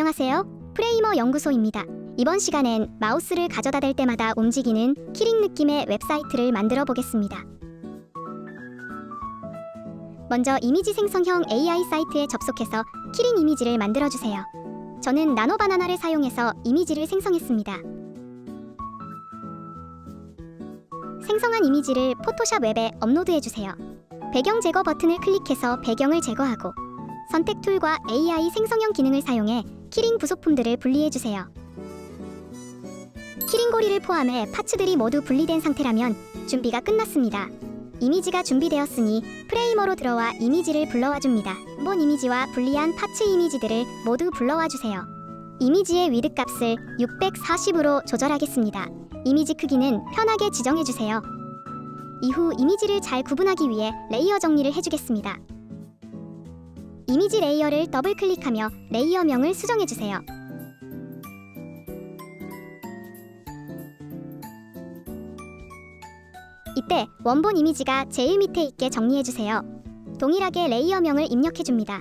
안녕하세요. 프레이머 연구소입니다. 이번 시간엔 마우스를 가져다 댈 때마다 움직이는 키링 느낌의 웹사이트를 만들어 보겠습니다. 먼저 이미지 생성형 AI 사이트에 접속해서 키링 이미지를 만들어 주세요. 저는 나노 바나나를 사용해서 이미지를 생성했습니다. 생성한 이미지를 포토샵 웹에 업로드해 주세요. 배경 제거 버튼을 클릭해서 배경을 제거하고 선택 툴과 AI 생성형 기능을 사용해 키링 부속품들을 분리해 주세요. 키링 고리를 포함해 파츠들이 모두 분리된 상태라면 준비가 끝났습니다. 이미지가 준비되었으니 프레이머로 들어와 이미지를 불러와 줍니다. 본 이미지와 분리한 파츠 이미지들을 모두 불러와 주세요. 이미지의 위드 값을 640으로 조절하겠습니다. 이미지 크기는 편하게 지정해 주세요. 이후 이미지를 잘 구분하기 위해 레이어 정리를 해주겠습니다. 이미지 레이어를 더블 클릭하며 레이어명을 수정해 주세요. 이때 원본 이미지가 제일 밑에 있게 정리해 주세요. 동일하게 레이어명을 입력해 줍니다.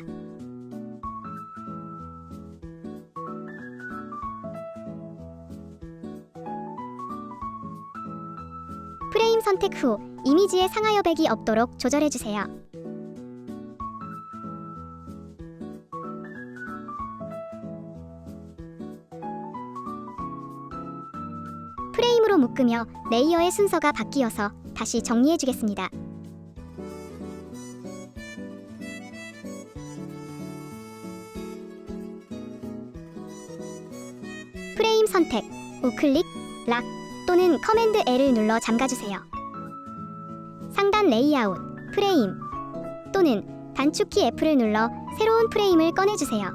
프레임 선택 후 이미지의 상하 여백이 없도록 조절해 주세요. 묶으며 레이어의 순서가 바뀌어서 다시 정리해 주겠습니다. 프레임 선택, 우클릭, 락 또는 커맨드 L을 눌러 잠가주세요. 상단 레이아웃, 프레임 또는 단축키 F를 눌러 새로운 프레임을 꺼내주세요.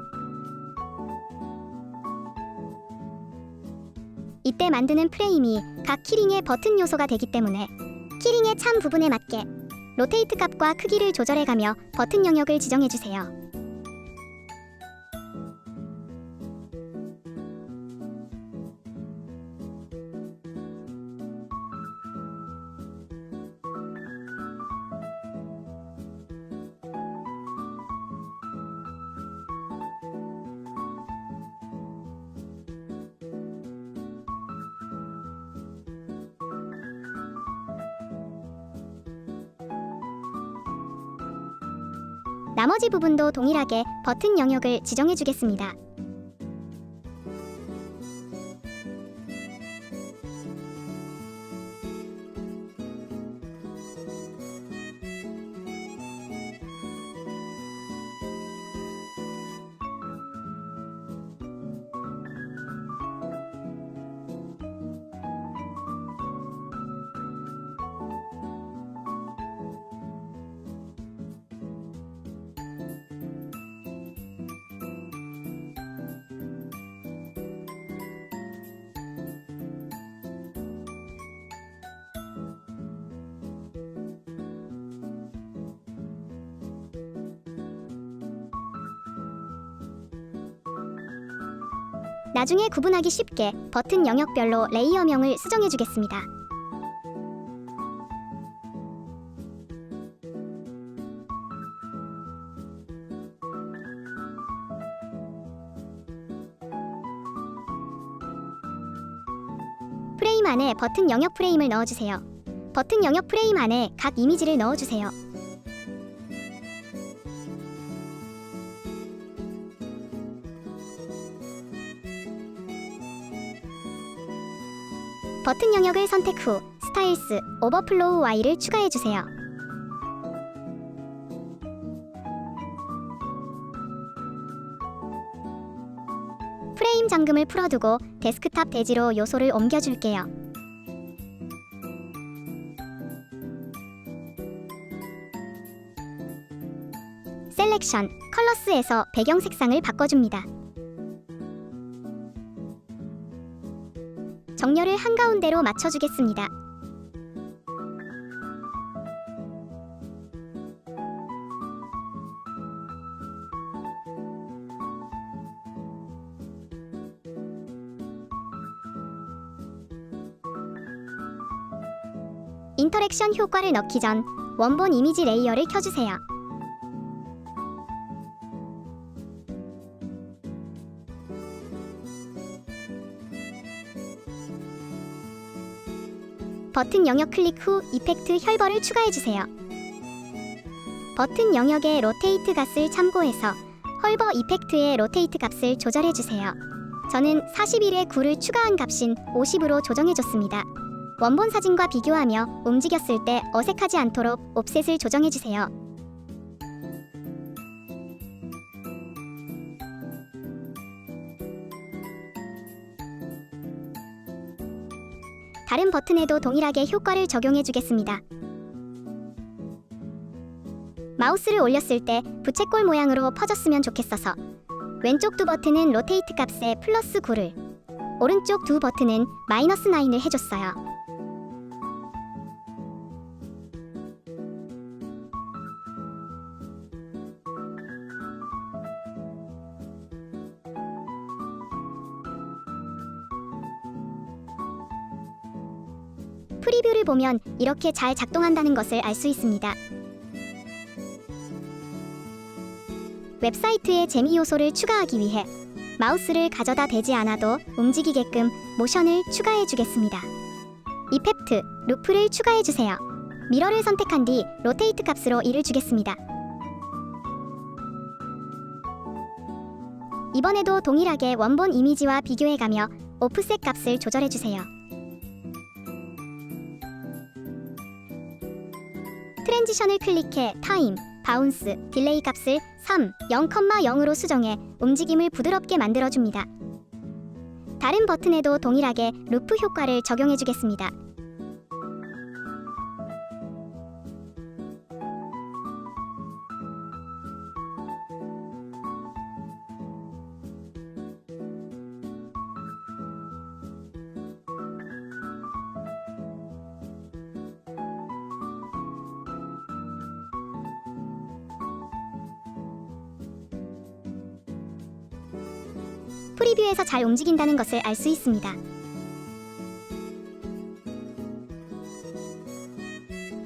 이때 만드는 프레임이 각 키링의 버튼 요소가 되기 때문에 키링의 참 부분에 맞게 로테이트 값과 크기를 조절해가며 버튼 영역을 지정해주세요. 나머지 부분도 동일하게 버튼 영역을 지정해 주겠습니다. 나중에 구분하기 쉽게 버튼 영역별로 레이어명을 수정해 주겠습니다. 프레임 안에 버튼 영역 프레임을 넣어주세요. 버튼 영역 프레임 안에 각 이미지를 넣어주세요. 버튼 영역을 선택 후 스타일스 오버플로우 Y를 추가해 주세요. 프레임 잠금을 풀어두고 데스크탑 대지로 요소를 옮겨줄게요. 셀렉션, 컬러스에서 배경 색상을 바꿔줍니다. 정렬을 한가운데로 맞춰주겠습니다. 인터랙션 효과를 넣기 전 원본 이미지 레이어를 켜주세요. 버튼 영역 클릭 후 이펙트 혈벌을 추가해주세요. 버튼 영역의 로테이트 값을 참고해서 헐버 이펙트의 로테이트 값을 조절해주세요. 저는 41에 9를 추가한 값인 50으로 조정해줬습니다. 원본 사진과 비교하며 움직였을 때 어색하지 않도록 옵셋을 조정해주세요. 다른 버튼에도 동일하게 효과를 적용해 주겠습니다. 마우스를 올렸을 때 부채꼴 모양으로 퍼졌으면 좋겠어서 왼쪽 두 버튼은 로테이트 값에 플러스 9를 오른쪽 두 버튼은 마이너스 9을 해줬어요. 보면 이렇게 잘 작동한다는 것을 알 수 있습니다. 웹사이트에 재미 요소를 추가하기 위해 마우스를 가져다 대지 않아도 움직이게끔 모션을 추가해 주겠습니다. 이펙트, 루프를 추가해 주세요. 미러를 선택한 뒤 로테이트 값으로 1을 주겠습니다. 이번에도 동일하게 원본 이미지와 비교해 가며 오프셋 값을 조절해 주세요. 트랜지션을 클릭해 타임, 바운스, 딜레이 값을 3, 0,0으로 수정해 움직임을 부드럽게 만들어줍니다. 다른 버튼에도 동일하게 루프 효과를 적용해 주겠습니다. 프리뷰에서 잘 움직인다는 것을 알 수 있습니다.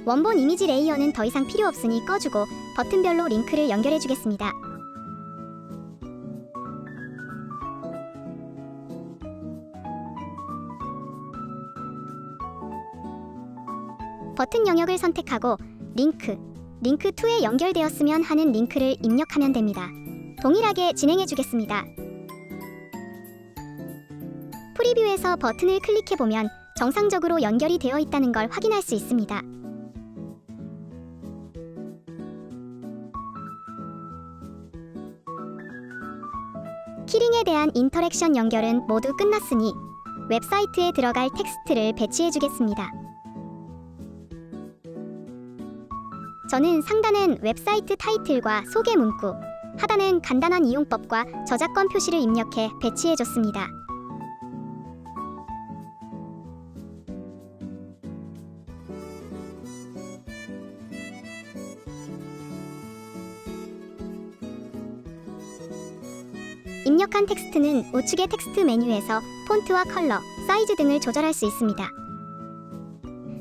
원본 이미지 레이어는 더 이상 필요 없으니 꺼주고 버튼별로 링크를 연결해 주겠습니다. 버튼 영역을 선택하고 링크, 링크 2에 연결되었으면 하는 링크를 입력하면 됩니다. 동일하게 진행해 주겠습니다. 프리뷰에서 버튼을 클릭해 보면 정상적으로 연결이 되어 있다는 걸 확인할 수 있습니다. 키링에 대한 인터랙션 연결은 모두 끝났으니 웹사이트에 들어갈 텍스트를 배치해 주겠습니다. 저는 상단엔 웹사이트 타이틀과 소개 문구, 하단엔 간단한 이용법과 저작권 표시를 입력해 배치해 줬습니다. 입력한 텍스트는 우측의 텍스트 메뉴에서 폰트와 컬러, 사이즈 등을 조절할 수 있습니다.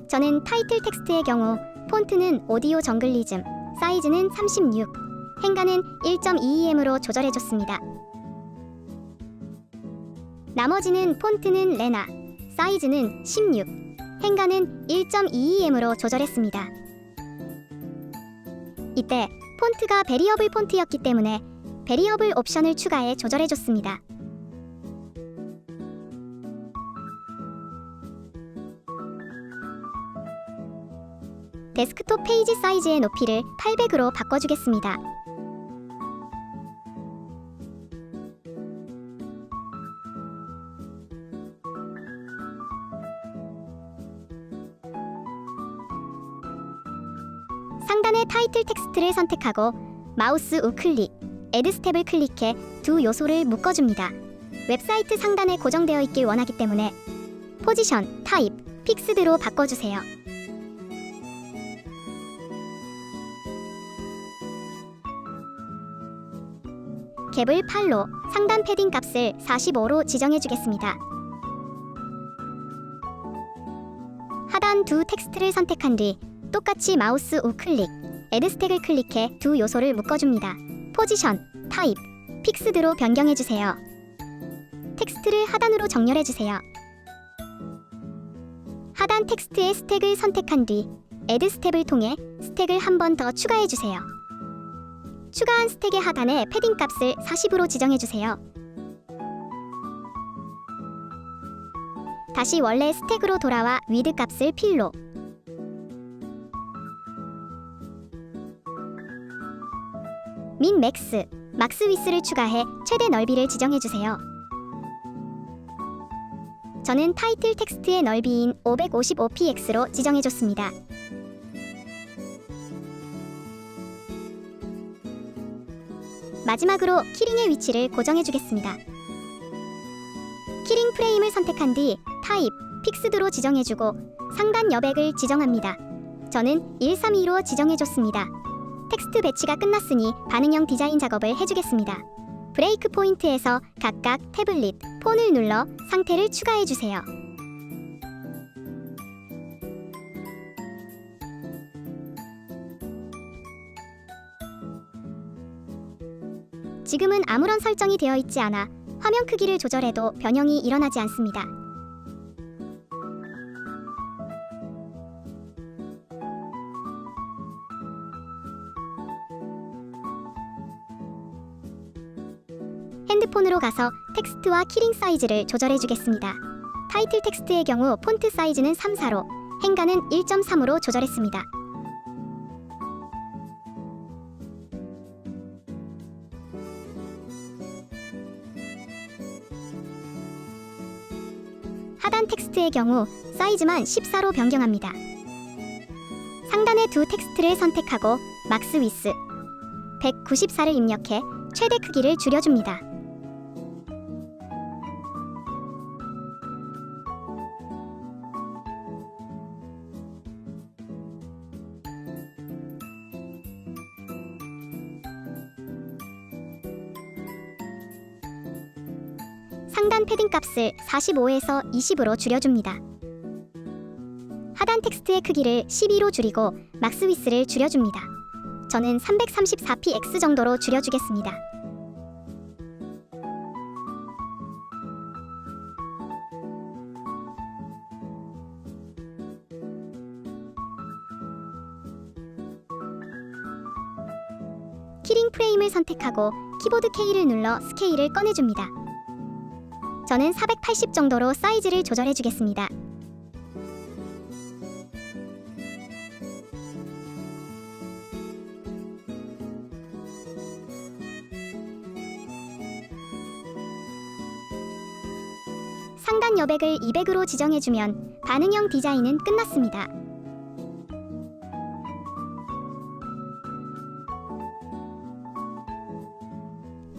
저는 타이틀 텍스트의 경우 폰트는 오디오 정글리즘, 사이즈는 36, 행가는 1.22m으로 조절해줬습니다. 나머지는 폰트는 레나, 사이즈는 16, 행가는 1.22m으로 조절했습니다. 이때 폰트가 베리어블 폰트였기 때문에 베리어블 옵션을 추가해 조절해줬습니다. 데스크톱 페이지 사이즈의 높이를 800으로 바꿔주겠습니다. 상단의 타이틀 텍스트를 선택하고 마우스 우클릭, 애드 스텝을 클릭해 두 요소를 묶어줍니다. 웹사이트 상단에 고정되어 있길 원하기 때문에 포지션, 타입, 픽스드로 바꿔주세요. 갭을 8로 상단 패딩 값을 45로 지정해 주겠습니다. 하단 두 텍스트를 선택한 뒤 똑같이 마우스 우클릭, 애드 스택을 클릭해 두 요소를 묶어줍니다. 포지션, 타입, 픽스드로 변경해 주세요. 텍스트를 하단으로 정렬해 주세요. 하단 텍스트의 스택을 선택한 뒤 애드 스텝을 통해 스택을 한 번 더 추가해 주세요. 추가한 스택의 하단에 패딩 값을 40으로 지정해 주세요. 다시 원래 스택으로 돌아와 위드 값을 필로 민 맥스, 막스 위스를 추가해 최대 넓이를 지정해 주세요. 저는 타이틀 텍스트의 넓이인 555px로 지정해 줬습니다. 마지막으로 키링의 위치를 고정해 주겠습니다. 키링 프레임을 선택한 뒤 타입, 픽스드로 지정해 주고 상단 여백을 지정합니다. 저는 132로 지정해 줬습니다. 텍스트 배치가 끝났으니 반응형 디자인 작업을 해주겠습니다. 브레이크 포인트에서 각각 태블릿, 폰을 눌러 상태를 추가해 주세요. 지금은 아무런 설정이 되어 있지 않아 화면 크기를 조절해도 변형이 일어나지 않습니다. 핸드폰으로 가서 텍스트와 키링 사이즈를 조절해 주겠습니다. 타이틀 텍스트의 경우 폰트 사이즈는 3, 4로, 행간은 1.3으로 조절했습니다. 하단 텍스트의 경우 사이즈만 14로 변경합니다. 상단의 두 텍스트를 선택하고 막스 위스 194를 입력해 최대 크기를 줄여줍니다. 상단 패딩 값을 45에서 20으로 줄여줍니다. 하단 텍스트의 크기를 12로 줄이고 막스 위스를 줄여줍니다. 저는 334px 정도로 줄여주겠습니다. 키링 프레임을 선택하고 키보드 K를 눌러 스케일을 꺼내줍니다. 저는 480 정도로 사이즈를 조절해 주겠습니다. 상단 여백을 200으로 지정해주면 반응형 디자인은 끝났습니다.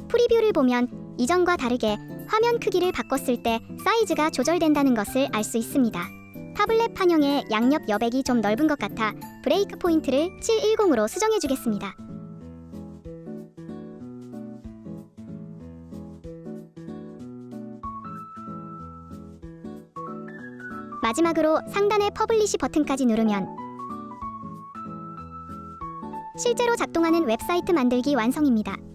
프리뷰를 보면 이전과 다르게 화면 크기를 바꿨을 때 사이즈가 조절된다는 것을 알 수 있습니다. 타블렛 판형의 양옆 여백이 좀 넓은 것 같아 브레이크 포인트를 710으로 수정해 주겠습니다. 마지막으로 상단의 퍼블리시 버튼까지 누르면 실제로 작동하는 웹사이트 만들기 완성입니다.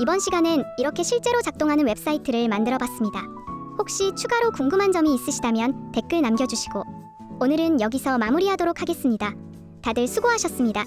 이번 시간은 이렇게 실제로 작동하는 웹사이트를 만들어 봤습니다. 혹시 추가로 궁금한 점이 있으시다면 댓글 남겨주시고 오늘은 여기서 마무리하도록 하겠습니다. 다들 수고하셨습니다.